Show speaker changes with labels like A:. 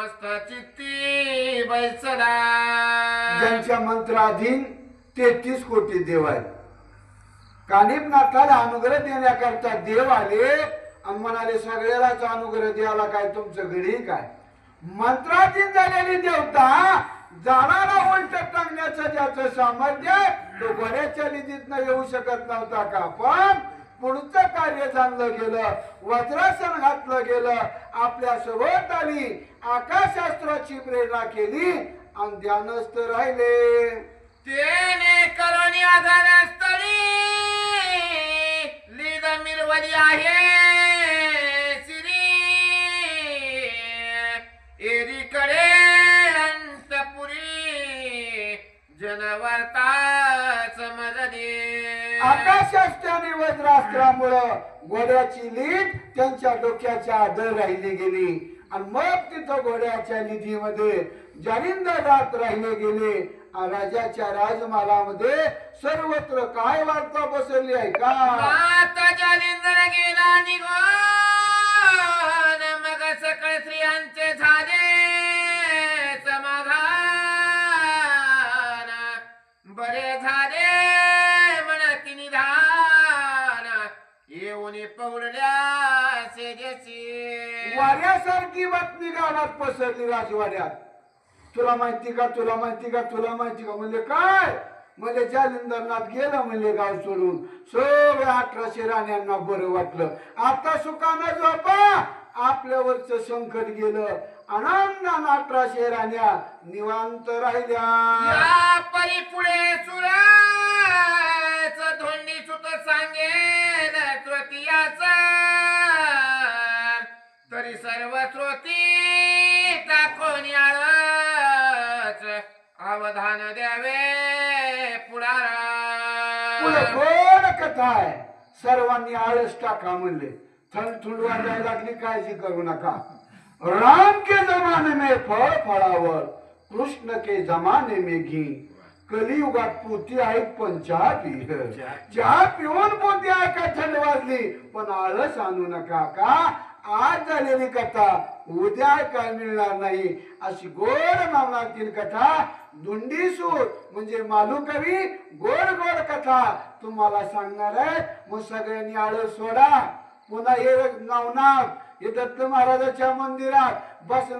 A: स्वस्त चित्ती बैसला
B: ज्यांच्या मंत्राधीन तेहतीस कोटी देव आहेत. कानिपनाथाला अनुग्रह देण्याकरता देव आले. म्हणाले सगळ्यालाच अनुग्रह द्यायला काय तुमचं घडी काय? मंत्राधीन झालेली देवता जाणारा उलट टाकण्याचं ज्याचं सामर्थ्य तो बऱ्याच्या निधीतनं येऊ शकत नव्हता का? पण पुढचं कार्य चांगलं गेलं वज्रासन घातलं गेलं. आपल्यासोबत आली आकाशशास्त्राची प्रेरणा केली आणि ध्यानस्थ राहिले.
A: तेने करोनी आधार स्थळी लीद मिरवली आहे. सिरी एरीकडे अंतपुरी जनवर्ता समजली
B: आकाशास्त्राने वज्रास्त्रामुळं घोड्याची लीड त्यांच्या डोक्याच्या आदर राहिली गेली. आणि मग तिथं घोड्याच्या निधीमध्ये जालिंदर रात राहिले गेले. राजाच्या राजमालामध्ये सर्वत्र काय वार्ता बसवली आहे का?
A: आता जालिंदर गेला निघून. मग सकळ स्त्रियांचे झाले समाधान. बरे झाले येऊन पवडल्या सेजेसी
B: वाऱ्यासारखी बातमी गावात पसरली राजवाड्यात. तुला माहिती का तुला माहिती का तुला माहिती का? म्हणजे काय? म्हणजे जालिंदरनाथ गेलं म्हणजे गाव सोडून. सगळ्या अठराशे राण्यांना बरं वाटलं. आता सुखानं झोपा. आपल्यावरच संकट गेलं. आनंदानं अठराशे राण्या निवांत राहिल्या.
A: या परी पुढे सुराच सर्व श्रोती टाकून आळच अवधान द्यावे
B: पुढे
A: पुढारा.
B: गोड कथा आहे सर्वांनी आळस टाका म्हणले. थंड थुंड वाजायला लागली काळजी करू नका. राम के जमाने में फळ फळावर कृष्ण के जमाने में घी. कलियुगात पोती आहे पण चहा पी चहा पिऊन पोती आहे का? थंड वाजली. पण आळस आणू नका का? आज झालेली कथा उद्या काय मिळणार नाही अशी गोड नावनातील कथा दुंडीसूर म्हणजे मालुकवी गोड गोड कथा तुम्हाला सांगणार आहे मग सगळ्यांनी आळस सोडा. पुन्हा हे नवनाथ हे दत्त महाराजाच्या मंदिरात बस